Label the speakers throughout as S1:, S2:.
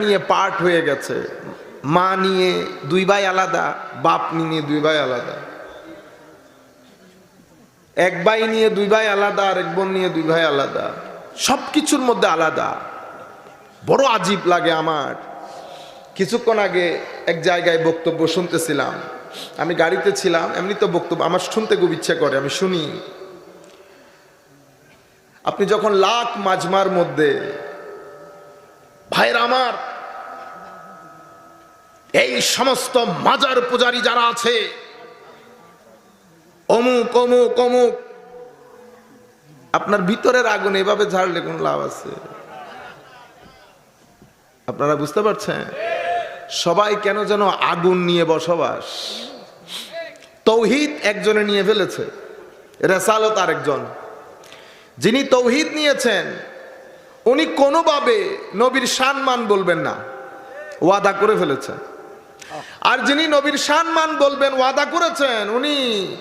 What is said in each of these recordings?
S1: নিয়ে পার্ট হয়ে গেছে। মা নিয়ে দুই ভাই আলাদা, বাপ নিয়ে দুই ভাই আলাদা। এক ভাই নিয়ে দুই ভাই আলাদা আর এক বোন নিয়ে দুই ভাই আলাদা। সব কিছুর মধ্যে আলাদা। বড় আজীব লাগে আমার। কিছুক্ষণ আগে এক জায়গায় বক্তব্য শুনতেছিলাম। আমি গাড়িতে ছিলাম, এমনি তো বক্তব্য, আমার শুনতে খুব ইচ্ছা করে, আমি শুনি। আপনি যখন লাখ মাজমার মধ্যে, ভাইয়ের আমার এই সমস্ত মাজার পূজারী যারা আছে, অমুক অমুক অমুক, আপনার ভিতরের আগুন এভাবে ঝাড়লে কোন লাভ আছে? আপনারা বুঝতে পারছেন? সবাই কেন যেন আগুন নিয়ে বসবাস? তৌহিদ একজনে নিয়ে ফেলেছে, রেসালত আরেকজন। যিনি তৌহিদ নিয়েছেন, উনি কোনোভাবে নবীর সম্মান বলবেন না, ওয়াদা করে ফেলেছেন। আর যিনি নবীর সম্মান বলবেন, ওয়াদা করেছেন, উনি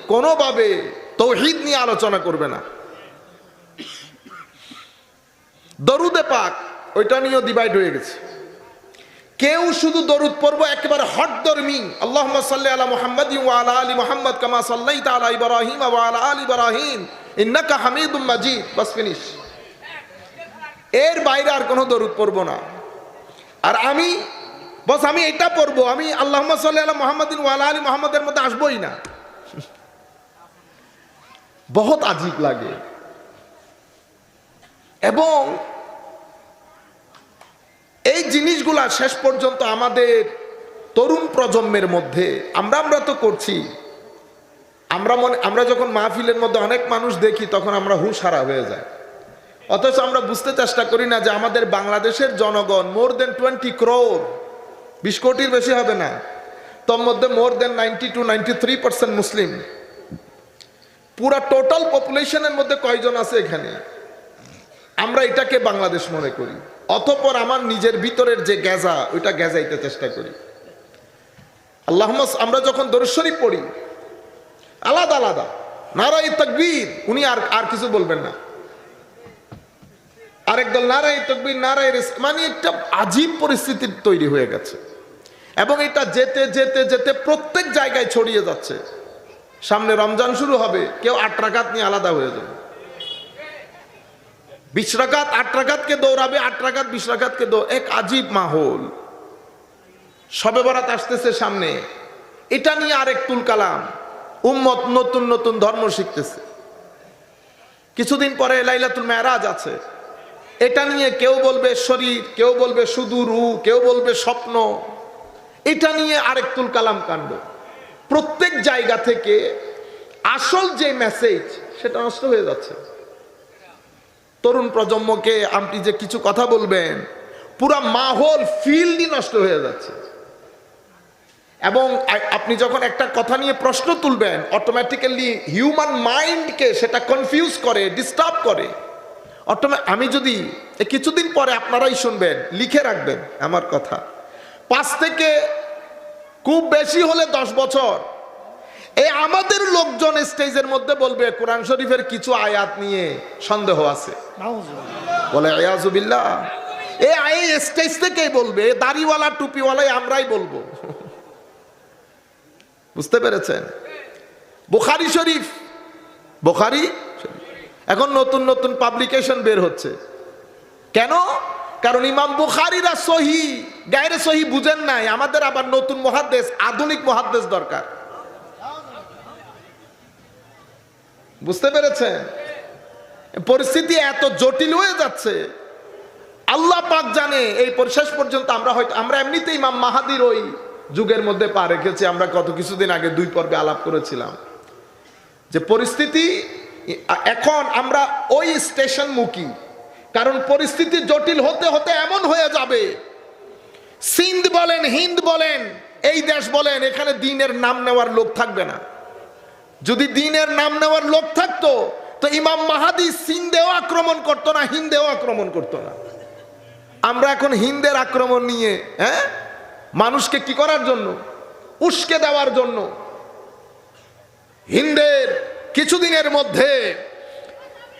S1: কোনোভাবে তৌহিদ নিয়ে আলোচনা করবে না। দরুদে পাক, ওইটা নিয়েও ডিভাইড হয়ে গেছে। কেউ শুধু দরুদ পড়ব, একেবারে হট দরমি আল্লাহ সাল্লি আলা মুহাম্মদ আলা আলি মুহাম্মদ কামা সাল্লাইতা আলা ইব্রাহিম ওয়া আলা আলি ইব্রাহিম। ইন্নাকা হামিদুম মাজিদ। বাস ফিনিশ। এর বাইরে আর কোনো দরুদ পড়ব না। আর আমি বস, আমি এটা পড়ব, আমি আল্লাহ সাল্লি আলা মুহাম্মদিন ওয়া আলা আলি মধ্যে আসবোই না। বহুত আজীব লাগে। এবং এই জিনিসগুলা শেষ পর্যন্ত আমাদের তরুণ প্রজন্মের মধ্যে, আমরা আমরা তো করছি। আমরা মনে, আমরা যখন মাহফিলের মধ্যে অনেক মানুষ দেখি, তখন আমরা হুঁশ হারা হয়ে যায় অথচ আমরা বুঝতে চেষ্টা করি না যে আমাদের বাংলাদেশের জনগণ মোর দেন টোয়েন্টি ক্রোর বিশ কোটির বেশি হবে না। তোর মধ্যে more than ninety two ninety three percent মুসলিম। পুরা টোটাল পপুলেশনের মধ্যে কয়জন আছে এখানে? আমরা এটাকে বাংলাদেশ মনে করি। অতপর আমার নিজের ভিতরের যে গ্যাজা, ওইটা গ্যাজাইতে চেষ্টা করি। আল্লাহ আমরা যখন দর্শনী পড়ি, আলাদা আলাদা। নারাই তকবীর, উনি আর আর কিছু বলবেন না। আরেক দল নারাই তকবীর রেস মানে একটা আজীব পরিস্থিতি তৈরি হয়ে গেছে। এবং এটা যেতে যেতে যেতে প্রত্যেক জায়গায় ছড়িয়ে যাচ্ছে। সামনে রমজান শুরু হবে, কেউ আট নিয়ে আলাদা হয়ে যাবে। বিশ রাকাত দৌড়াবে, আট রাকাত, বিশ রাকাতকে দৌ এক আজীব মাহল। সবে বরাত আসতেছে সামনে। এটা নিয়ে আরেক তুল কালাম। উম্মত নতুন নতুন ধর্ম শিখতেছে। কিছুদিন পরে লাইলাতুল মেরাজ আছে। এটা নিয়ে কেউ বলবে শরীর, কেউ বলবে শুধু রু কেউ বলবে স্বপ্ন। এটা নিয়ে আরেক তুল কালাম কাণ্ড। প্রত্যেক জায়গা থেকে আসল যে মেসেজ সেটা নষ্ট হয়ে যাচ্ছে। তরুণ প্রজন্মকে আপনি যে কিছু কথা বলবেন, পুরা মাহল ফিল্ডই নষ্ট হয়ে যাচ্ছে। এবং আপনি যখন একটা কথা নিয়ে প্রশ্ন তুলবেন অটোমেটিক্যালি হিউম্যান মাইন্ডকে সেটা কনফিউজ করে ডিস্টার্ব করে। আমি যদি কিছুদিন পরে আপনারাই শুনবেন, লিখে রাখবেন আমার কথা। পাঁচ থেকে খুব বেশি হলে দশ বছর। এই আমাদের লোকজন স্টেজের মধ্যে বলবে কোরআন শরীফের কিছু আয়াত নিয়ে সন্দেহ আছে। বলে আয়াজুবিল্লাহ এ এই স্টেজ থেকেই বলবে দাড়িওয়ালা টুপিওয়ালাই আমরাই বলব। বুঝতে পেরেছেন? বুখারি শরীফ বুখারি এখন নতুন নতুন পাবলিকেশন বের হচ্ছে। কেন? কারণ ইমাম বুখারিরা সহি। গায়ের সহি বুঝেন নাই, আমাদের আবার নতুন মহাদ্দেশ, আধুনিক মহাদ্দেশ দরকার। বুঝতে পেরেছেন? পরিস্থিতি এত জটিল হয়ে যাচ্ছে। আল্লাহ পাক জানে, এই শেষ পর্যন্ত আমরা হয়তো, আমরা এমনিতেই ইমাম মাহাদির ওই যুগের মধ্যে পা রেখেছি, আমরা কত কিছুদিন আগে দুই পর্বে আলাপ করেছিলাম। যে পরিস্থিতি, এখন আমরা ওই স্টেশন মুখী কারণ পরিস্থিতি জটিল হতে হতে এমন হয়ে যাবে সিন্ধ বলেন, হিন্দ বলেন, এই দেশ বলেন, এখানে দিনের নাম নেওয়ার লোক থাকবে না। যদি দিনের নাম নেওয়ার লোক থাকতো, তো ইমাম মাহাদি সিন্ধেও আক্রমণ করতো না, হিন্দেও আক্রমণ করতো না। আমরা এখন হিন্দের আক্রমণ নিয়ে হ্যাঁ? মানুষকে কি করার জন্য? উস্কে দেওয়ার জন্য। হিন্দের কিছুদিনের মধ্যে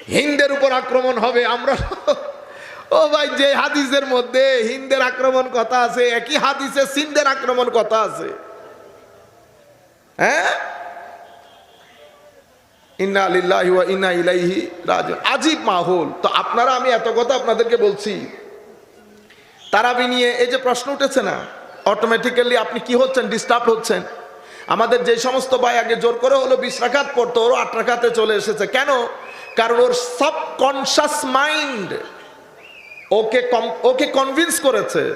S1: হিন্দের উপর আক্রমণ হবে, আমরা ও ভাই, যে হাদিসের মধ্যে হিন্দের আক্রমণ কথা আছে, একই হাদিসে সিন্ধের আক্রমণ কথা আছে। হ্যাঁ? মাহৌল। তো আপনারা, আমি এত কথা আপনাদেরকে বলছি। এই যে প্রশ্ন উঠেছে না আপনি কি হচ্ছেন ডিস্টার্ব হচ্ছেন? আমাদের যে সমস্ত ভাই আগে জোর করে হলো বিশ রাখাত পড়তো, ওরও আট রাখাতে চলে এসেছে। কেন? কারণ ওর সাবকনশাস মাইন্ড ওকে কম- ওকে কনভিন্স করেছে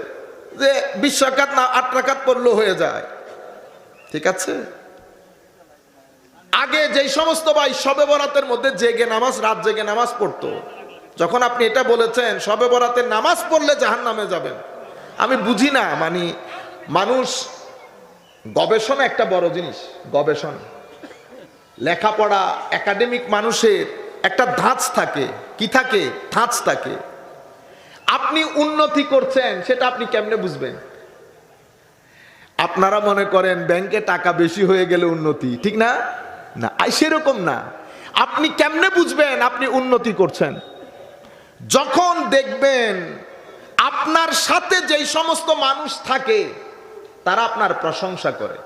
S1: যে বিশ রাখাত না, আট রাখাত পড়লেও হয়ে যায়। ঠিক আছে? আগে যেই সমস্ত ভাই সবে বরাতের মধ্যে জেগে নামাজ, রাত জেগে নামাজ পড়তো। যখন আপনি এটা বলেছেন, সবে বরাতের নামাজ পড়লে জাহান নামে যাবেন। আমি বুঝি না মানে মানুষ গবেষণা একটা বড় জিনিস, গবেষণা। লেখাপড়া একাডেমিক মানুষের একটা ধাঁচ থাকে। কি থাকে? ধাঁচ থাকে। আপনি উন্নতি করছেন, সেটা আপনি কেমনে বুঝবেন? আপনারা মনে করেন ব্যাংকে টাকা বেশি হয়ে গেলে উন্নতি, ঠিক না? না সেরকম না। আপনি কেমনে বুঝবেন আপনি উন্নতি করছেন? যখন দেখবেন আপনার সাথে যেই সমস্ত মানুষ থাকে, তারা আপনার প্রশংসা করে।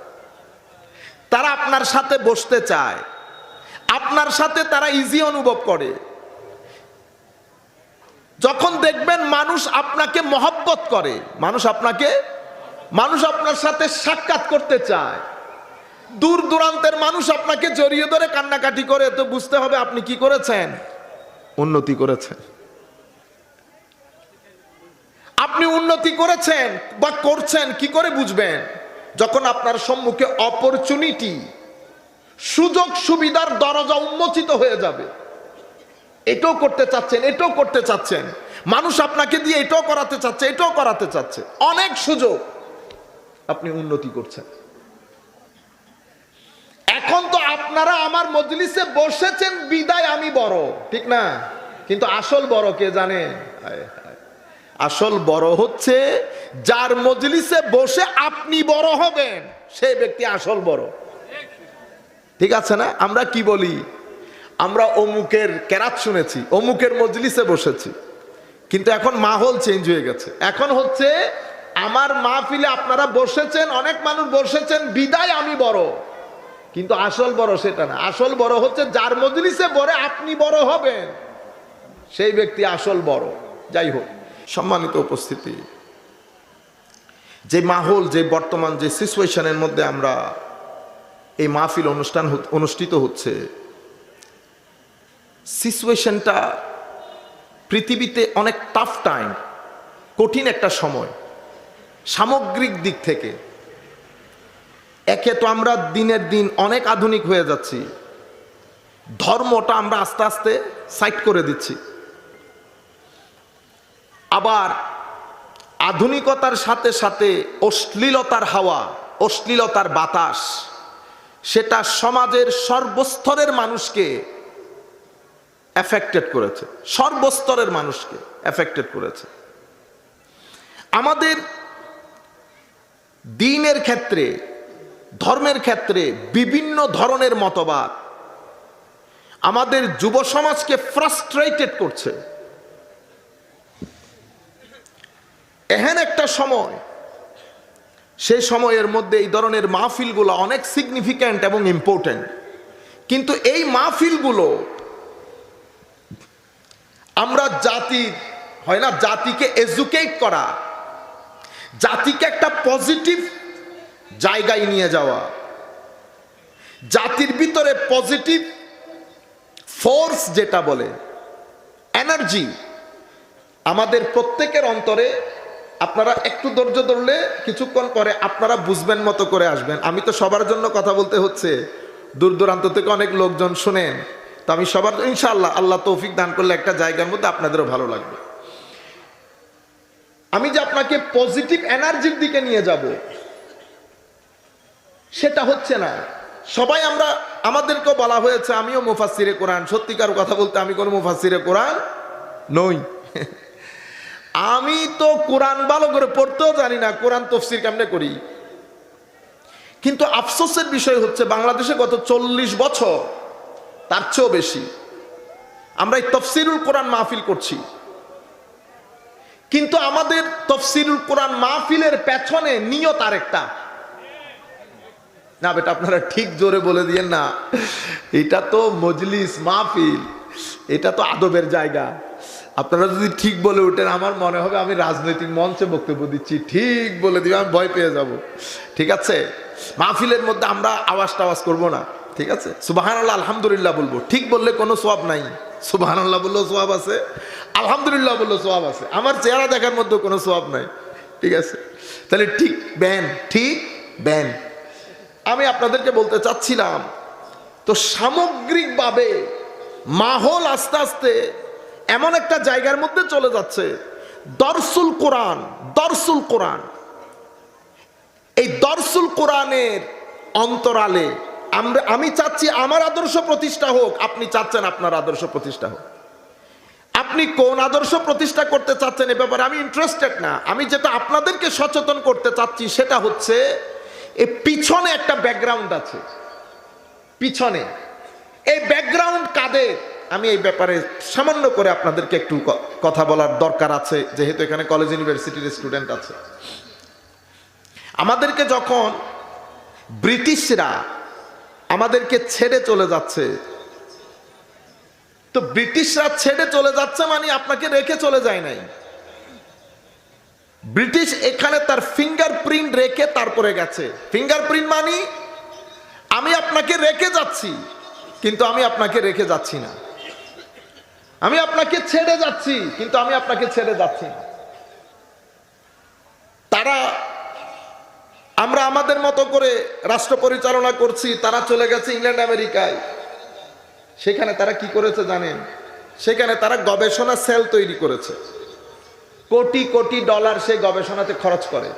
S1: তারা আপনার সাথে বসতে চায়। আপনার সাথে তারা ইজি অনুভব করে। যখন দেখবেন মানুষ আপনাকে মহব্বত করে, মানুষ আপনাকে, মানুষ আপনার সাথে সাক্ষাৎ করতে চায়। দূর দূরান্তের মানুষ আপনাকে জড়িয়ে ধরে কান্নাকাটি করে তো বুঝতে হবে আপনি কি করেছেন? উন্নতি করেছেন। আপনি উন্নতি করেছেন বা করছেন, কি করে বুঝবেন? যখন আপনার সম্মুখে অপরচুনিটি, সুযোগ সুবিধার দরজা উন্মোচিত হয়ে যাবে। এটাও করতে চাচ্ছেন, এটাও করতে চাচ্ছেন। মানুষ আপনাকে দিয়ে এটাও করাতে চাচ্ছে, এটাও করাতে চাচ্ছে। অনেক সুযোগ আপনি উন্নতি করছেন। এখন তো আপনারা আমার মজলিসে বসেছেন, বিদায় আমি বড়, ঠিক না? কিন্তু আসল বড় কে জানে। আসল বড় হচ্ছে যার মজলিসে বসে আপনি বড় হবেন সেই ব্যক্তি আসল বড়। ঠিক আছে না? আমরা কি বলি? আমরা অমুকের কেরাত শুনেছি, অমুকের মজলিসে বসেছি। কিন্তু এখন মাহল চেঞ্জ হয়ে গেছে। এখন হচ্ছে আমার মাহফিলে আপনারা বসেছেন, অনেক মানুষ বসেছেন, বিদায় আমি বড়। কিন্তু আসল বড় সেটা না। আসল বড় হচ্ছে যার মজলিসে বড় আপনি বড় হবেন। সেই ব্যক্তি আসল বড়। যাই হোক, সম্মানিত উপস্থিতি। যে মাহল যে বর্তমান যে সিচুয়েশনের মধ্যে আমরা এই মাহফিল অনুষ্ঠান অনুষ্ঠিত হচ্ছে সিচুয়েশনটা পৃথিবীতে অনেক টাফ টাইম কঠিন একটা সময়, সামগ্রিক দিক থেকে। একে তো আমরা দিনের দিন অনেক আধুনিক হয়ে যাচ্ছি, ধর্মটা আমরা আস্তে আস্তে সাইড করে দিচ্ছি। আবার আধুনিকতার সাথে সাথে অশ্লীলতার হাওয়া, অশ্লীলতার বাতাস, সেটা সমাজের সর্বস্তরের মানুষকে এফেক্টেড করেছে। সর্বস্তরের মানুষকে এফেক্টেড করেছে। আমাদের দিনের ক্ষেত্রে, ধর্মের ক্ষেত্রে বিভিন্ন ধরনের মতবাদ আমাদের যুব সমাজকে ফ্রাস্ট্রেটেড করছে। এহেন একটা সময়, সেই সময়ের মধ্যে এই ধরনের মাহফিলগুলো অনেক সিগনিফিক্যান্ট এবং ইম্পর্টেন্ট কিন্তু এই মাহফিলগুলো আমরা জাতির হয় না, জাতিকে এজুকেট করা, জাতিকে একটা পজিটিভ জায়গায় নিয়ে যাওয়া, জাতির ভিতরে পজিটিভ ফোর্স যেটা বলে এনার্জি আমাদের প্রত্যেকের অন্তরে আপনারা একটু ধৈর্য ধরলে কিছুক্ষণ পরে আপনারা বুঝবেন মতো করে আসবেন। আমি তো সবার জন্য কথা বলতে হচ্ছে। দূর দূরান্ত থেকে অনেক লোকজন শুনেন। তো আমি সবার ইনশাআল্লাহ আল্লাহ তৌফিক দান করলে একটা জায়গার মধ্যে আপনাদেরও ভালো লাগবে। আমি যে আপনাকে পজিটিভ এনার্জির দিকে নিয়ে যাব, সেটা হচ্ছে না। সবাই আমরা, আমাদেরকেও বলা হয়েছে, আমিও মুফাসিরে কোরআন সত্যিকার কথা বলতে আমি কোনো মুফাসিরে কোরআন নই। আমি তো কোরআন ভালো করে পড়তেও জানি না, কোরআন তফসির কেমনে করি? কিন্তু আফসোসের বিষয় হচ্ছে, বাংলাদেশে গত চল্লিশ বছর তার চেয়েও বেশি। আমরা এই তফসিরুল কোরআন মাহফিল করছি। কিন্তু আমাদের তফসিলুল কোরআন মাহফিলের পেছনে নিয়ত আরেকটা। না বেটা, আপনারা ঠিক জোরে বলে দিয়েন না। এটা তো মজলিস মাহফিল। এটা তো আদবের জায়গা। আপনারা যদি ঠিক বলে ওঠেন, আমার মনে হবে আমি রাজনৈতিক মঞ্চে বক্তব্য দিচ্ছি। ঠিক বলে দিবে, আমি ভয় পেয়ে যাব। ঠিক আছে? মাহফিলের মধ্যে আমরা আওয়াজ টাওয়াজ করব না। ঠিক আছে? সুবাহান আল্লাহ আলহামদুলিল্লাহ বলব। ঠিক বললে কোনো সোয়াব নাই। সুবাহান আল্লাহ বললেও সোয়াব আছে। আলহামদুলিল্লাহ বললেও সোয়াব আছে। আমার চেহারা দেখার মধ্যে কোনো সোয়াব নাই। ঠিক আছে? তাহলে ঠিক ব্যান ঠিক ব্যান। আমি আপনাদেরকে বলতে চাচ্ছিলাম, তো সামগ্রিকভাবে মাহল আস্তে আস্তে এমন একটা জায়গার মধ্যে চলে যাচ্ছে, দরসুল কোরআন দরসুল কোরআন। এই দরসুল কোরআনের অন্তরালে আমরা আমি চাচ্ছি আমার আদর্শ প্রতিষ্ঠা হোক, আপনি চাচ্ছেন আপনার আদর্শ প্রতিষ্ঠা হোক। আপনি কোন আদর্শ প্রতিষ্ঠা করতে চাচ্ছেন এ ব্যাপারে আমি ইন্টারেস্টেড না। আমি যেটা আপনাদেরকে সচেতন করতে চাচ্ছি সেটা হচ্ছে, এ পিছনে একটা ব্যাকগ্রাউন্ড আছে। পিছনে। এই ব্যাকগ্রাউন্ড কাদের? আমি এই ব্যাপারে সামান্য করে আপনাদেরকে একটু কথা বলার দরকার আছে, যেহেতু এখানে কলেজ ইউনিভার্সিটির স্টুডেন্ট আছে। আমাদেরকে যখন ব্রিটিশরা আমাদেরকে ছেড়ে চলে যাচ্ছে। তো ব্রিটিশরা ছেড়ে চলে যাচ্ছে মানে আপনাকে রেখে চলে যায় নাই। ব্রিটিশ এখানে তার ফিঙ্গারপ্রিন্ট রেখে তারপরে গেছে। ফিঙ্গারপ্রিন্ট মানি, আমি আপনাকে রেখে যাচ্ছি, কিন্তু আমি আপনাকে রেখে যাচ্ছি না। আমি আপনাকে ছেড়ে যাচ্ছি, কিন্তু আমি আপনাকে ছেড়ে যাচ্ছি না। তারা আমরা আমাদের মতো করে রাষ্ট্র পরিচালনা করছি, তারা চলে গেছে ইংল্যান্ড, আমেরিকায়। সেখানে তারা কি করেছে জানেন? সেখানে তারা গবেষণা সেল তৈরি করেছে। কোটি কোটি ডলার সে গবেষণাতে খরচ করে।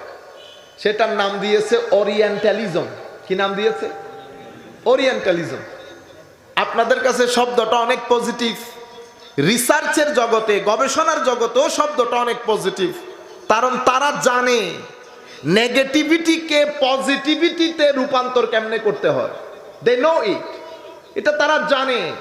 S1: সেটার নাম দিয়েছে ওরিয়েন্টালিজম কি নাম দিয়েছে? ওরিয়েন্টালিজম আপনাদের কাছে শব্দটা অনেক পজিটিভ রিসার্চের জগতে, গবেষণার জগতেও শব্দটা অনেক পজিটিভ কারণ তারা জানে নেগেটিভিটিকে পজিটিভিটিতে রূপান্তর কেমনে করতে হয়? দে নো ইট এটা তারা জানে।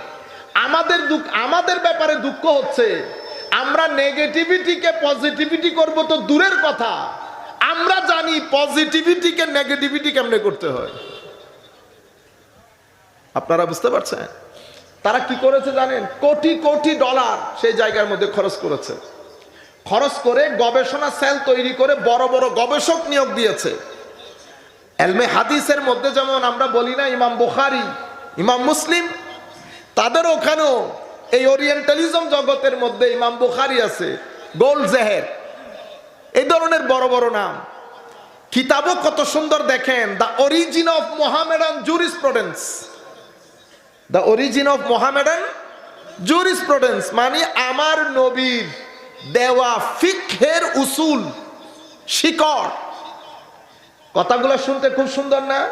S1: আমাদের দুঃখ, আমাদের ব্যাপারে দুঃখ হচ্ছে, আমরা নেগেটিভিটিকে পজিটিভিটি করব তো দূরের কথা। আমরা জানি পজিটিভিটিকে নেগেটিভিটি কেমনে করতে হয়। আপনারা বুঝতে পারছেন? তারা কি করেছে জানেন? কোটি কোটি ডলার সেই জায়গার মধ্যে খরচ করেছে। খরচ করে গবেষণা সেল তৈরি করে বড় বড় গবেষক নিয়োগ দিয়েছে। এলমে হাদিসের মধ্যে যেমন আমরা বলি না, ইমাম বুখারি, ইমাম মুসলিম, তাদের ওখানেও এই ওরিয়েন্টালিজম জগতের মধ্যে ইমাম বুখারি আছে, গোল জেহের। এই ধরনের বড় বড় নাম। কিতাবও কত সুন্দর দেখেন, the origin of Mohammedan jurisprudence. The origin of Mohammedan jurisprudence মানে আমার নবীর দেওয়া ফিকহের উসুল, শিকড়। কথাগুলো শুনতে খুব সুন্দর না?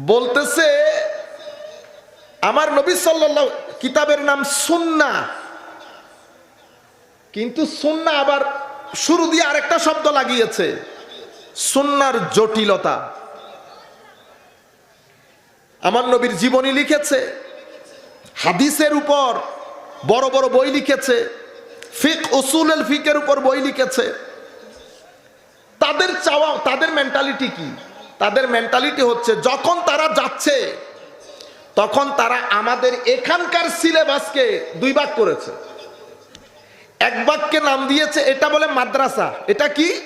S1: বলতেছে, আমার নবী সাল্লাল্লাহু, কিতাবের নাম সুন্না। কিন্তু সুন্না আবার শুরু দিয়ে আরেকটা শব্দ লাগিয়েছে, সুন্নার জটিলতা। আমার নবীর জীবনী লিখেছে, হাদিসের উপর বড় বড় বই লিখেছে ফিক উসুলেল ফিকের উপর বই লিখেছে। তাদের চাওয়া, তাদের মেন্টালিটি কি? তাদের মেন্টালিটি হচ্ছে, যখন তারা যাচ্ছে, তখন তারা আমাদের এখানকার সিলেবাসকে দুই ভাগ করেছে। এক বাক্যে নাম দিয়েছে, এটা বলে মাদ্রাসা। এটা কি?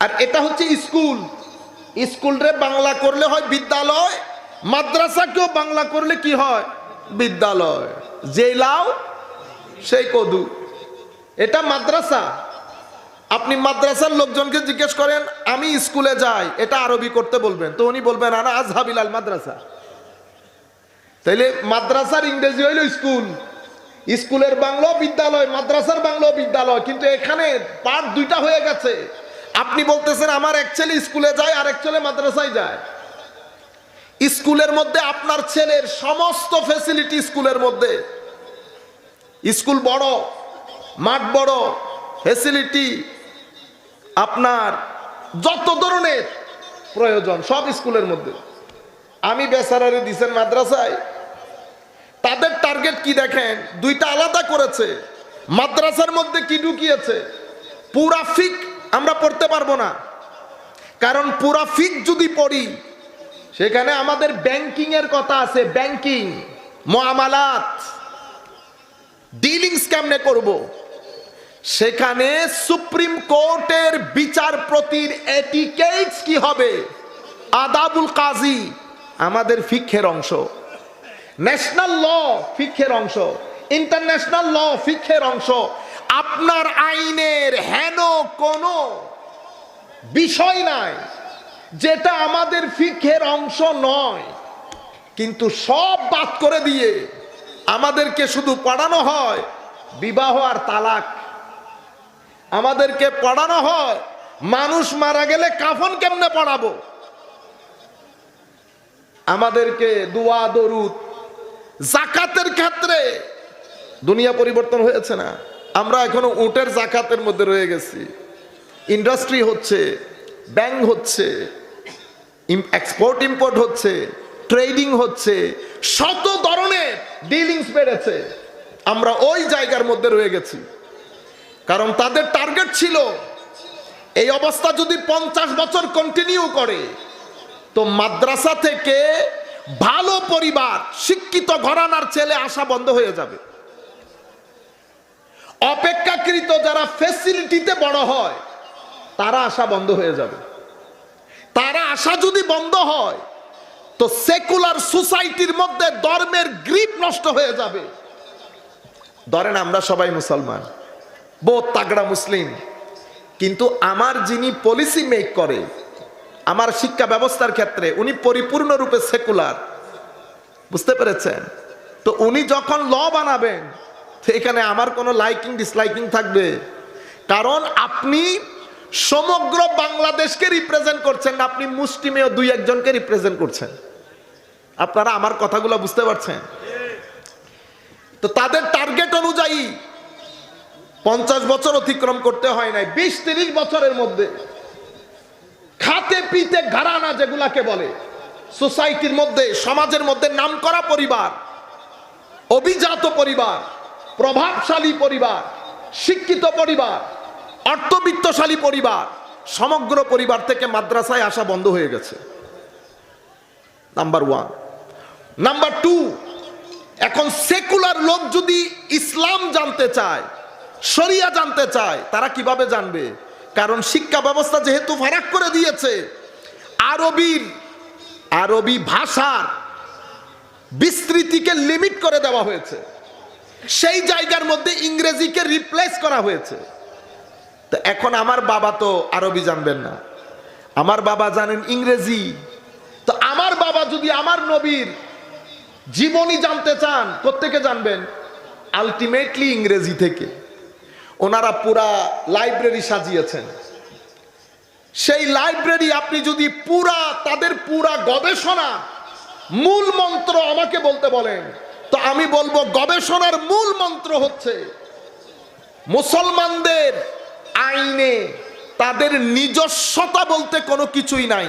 S1: আর এটা হচ্ছে স্কুল। স্কুলরে বাংলা করলে হয় বিদ্যালয়, মাদ্রাসাকেও বাংলা করলে কি হয়? বিদ্যালয়। যে লাও, সেই কদু। এটা মাদ্রাসা। আপনি মাদ্রাসার লোকজনকে জিজ্ঞেস করেন, আমি স্কুলে যাই, এটা আরবি করতে বলবেন। তো উনি বলবেন, আনা আজহাবিল আল মাদ্রাসা। তাইলে মাদ্রাসার ইংরেজি হইল স্কুল। স্কুলের বাংলো বিদ্যালয়, মাদ্রাসার বাংলো বিদ্যালয়, কিন্তু এখানে পার্ট দুইটা হয়ে গেছে। আপনি বলতেছেন, আমার এক ছেলে স্কুলে যায় আর এক ছেলে মাদ্রাসায় যায়। স্কুলের মধ্যে আপনার ছেলের সমস্ত ফেসিলিটি স্কুলের মধ্যে। স্কুল বড় মাঠ বড় ফেসিলিটি আপনার যত ধরনের প্রয়োজন, সব স্কুলের মধ্যে। আমি বেসারারে দিছেন মাদ্রাসায়। তাদের টার্গেট কি দেখেন? দুইটা আলাদা করেছে। মাদ্রাসার মধ্যে কি ঢুকিয়েছে? পুরা ফিক আমরা পড়তে পারব না। কারণ পুরা ফিক যদি পড়ি, সেখানে আমাদের ব্যাংকিং এর কথা আছে ব্যাংকিং মোয়ামালাত ডিলিংস কেমনে করব? সেখানে সুপ্রিম কোর্টের বিচারপতির এটিকেটস কি হবে? আদাবুল কাজী, আমাদের ফিক্ষের অংশ। ন্যাশনাল ল ফিক্ষের অংশ। ইন্টারন্যাশনাল ল ফিক্ষের অংশ। আপনার আইনের হেন কোনো বিষয় নাই, যেটা আমাদের ফিক্ষের অংশ নয়। কিন্তু সব বাদ করে দিয়ে আমাদেরকে শুধু পড়ানো হয় বিবাহ আর তালাক। আমাদেরকে পড়ানো হয়। মানুষ মারা গেলে কাফন কেমনে পড়াবো? আমাদেরকে দোয়া, দরুদ, জাকাতের ক্ষেত্রে দুনিয়া পরিবর্তন হয়েছে না। আমরা এখনও উটের জাকাতের মধ্যে রয়ে গেছি। ইন্ডাস্ট্রি হচ্ছে, ব্যাংক হচ্ছে এক্সপোর্ট, ইম্পোর্ট হচ্ছে, ট্রেডিং হচ্ছে, শত ধরনের ডিলিংস বেড়েছে। আমরা ওই জায়গার মধ্যে রয়ে গেছি। কারণ তাদের টার্গেট ছিল, এই অবস্থা যদি পঞ্চাশ বছর কন্টিনিউ করে, তো মাদ্রাসা থেকে ভালো পরিবার, শিক্ষিত ঘরানার ছেলে আসা বন্ধ হয়ে যাবে। অপেক্ষাকৃত যারা ফেসিলিটিতে বড় হয়, তারা আসা বন্ধ হয়ে যাবে। তারা আসা যদি বন্ধ হয়, তো সেকুলার সোসাইটির মধ্যে ধর্মের গ্রিপ নষ্ট হয়ে যাবে। ধরেন আমরা সবাই মুসলমান। বহুত তাগড়া মুসলিম। কিন্তু আমার যিনি পলিসি মেক করে, আমার শিক্ষা ব্যবস্থার ক্ষেত্রে উনি পরিপূর্ণরূপে সেকুলার বুঝতে পেরেছেন? তো উনি যখন ল বানাবেন এখানে আমার কোনো লাইকিং ডিসলাইকিং থাকবে। কারণ আপনি সমগ্র বাংলাদেশকে রিপ্রেজেন্ট করছেন, আপনি মুসলিমেও দুই একজনকে রিপ্রেজেন্ট করছেন। আপনারা আমার কথাগুলো বুঝতে পারছেন? তো তাদের টার্গেট অনুযায়ী পঞ্চাশ বছর অতিক্রম করতে হয় নাই, বিশ তিরিশ বছরের মধ্যে। খাতে পিতে ঘরানা যেগুলাকে বলে, সোসাইটির মধ্যে, সমাজের মধ্যে নামকরা পরিবার, অভিজাত পরিবার, প্রভাবশালী পরিবার, শিক্ষিত পরিবার, অর্থবিত্তশালী পরিবার, সমগ্র পরিবার থেকে মাদ্রাসায় আসা বন্ধ হয়ে গেছে। নাম্বার ওয়ান নাম্বার টু এখন সেকুলার লোক যদি ইসলাম জানতে চায় শরিয়া জানতে চায়, তারা কীভাবে জানবে? কারণ শিক্ষা ব্যবস্থা যেহেতু ফারাক করে দিয়েছে আরবির আরবি ভাষার বিস্তৃতিকে লিমিট করে দেওয়া হয়েছে। সেই জায়গার মধ্যে ইংরেজিকে রিপ্লেস করা হয়েছে। তো এখন আমার বাবা তো আরবি জানবেন না। আমার বাবা জানেন ইংরেজি। তো আমার বাবা যদি আমার নবীর জীবনী জানতে চান, কোত্থেকে জানবেন? আলটিমেটলি ইংরেজি থেকে। ওনারা পুরা লাইব্রেরি সাজিয়েছেন। সেই লাইব্রেরি আপনি যদি পুরা, তাদের পুরা গবেষণা মূল মন্ত্র আমাকে বলতে বলেন, তো আমি বলব গবেষণার মূল মন্ত্র হচ্ছে মুসলমানদের আইনে তাদের নিজস্বতা বলতে কোনো কিছুই নাই।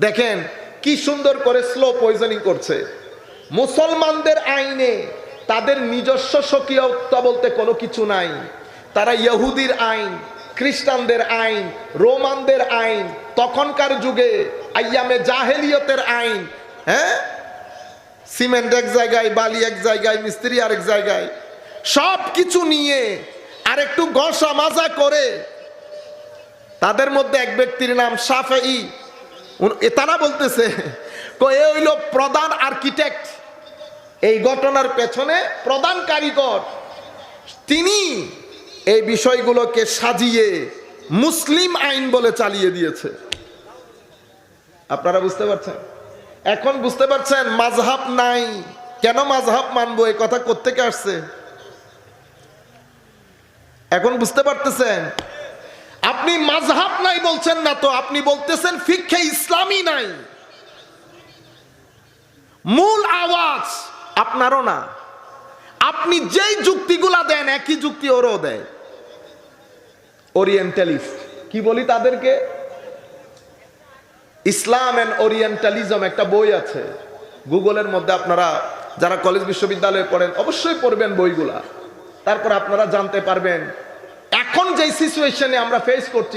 S1: দেখেন কি সুন্দর করে স্লো পয়জনিং করছে। মুসলমানদের আইনে তাদের নিজস্ব স্বকীয়তা বলতে কোনো কিছু নাই। তারা ইহুদির আইন, খ্রিস্টানদের আইন, রোমানদের আইন, তখনকার যুগে আইয়ামে জাহেলিয়তের আইন হ্যাঁ? সিমেন্ট এক জায়গায়, বালি এক জায়গায়, মিস্ত্রি আরেক জায়গায়। সব কিছু নিয়ে আর একটু গসা মাজা করে তাদের মধ্যে এক ব্যক্তির নাম সাফেই তারা বলতেছে এ প্রধান আর্কিটেক্ট। এই ঘটনার পেছনে প্রধান কারিগর, তিনি এই বিষয়গুলোকে সাজিয়ে মুসলিম আইন বলে চালিয়ে দিয়েছে। আপনারা বুঝতে পারছেন? এখন বুঝতে পারছেন মাঝহাব নাই। কেন মাঝহাব মানবো? এই কথা কোত্থেকে আসছে? এখন বুঝতে পারতেছেন? আপনি মাঝহাব নাই বলছেন না তো, আপনি বলতেছেন ফিক্ষে ইসলামী নাই। মূল আওয়াজ আপনারও না। আপনি যেই যুক্তিগুলা দেন, একই যুক্তি ওরও দেয়। ওরিয়েন্টালিস্ট কি বলি তাদেরকে? ইসলাম এন্ড ওরিয়েন্টালিজম একটা বই আছে। গুগলের মধ্যে আপনারা যারা কলেজ বিশ্ববিদ্যালয়ে পড়েন, অবশ্যই পড়বেন বইগুলা। তারপর আপনারা জানতে পারবেন, এখন যে সিচুয়েশনে আমরা ফেস করছি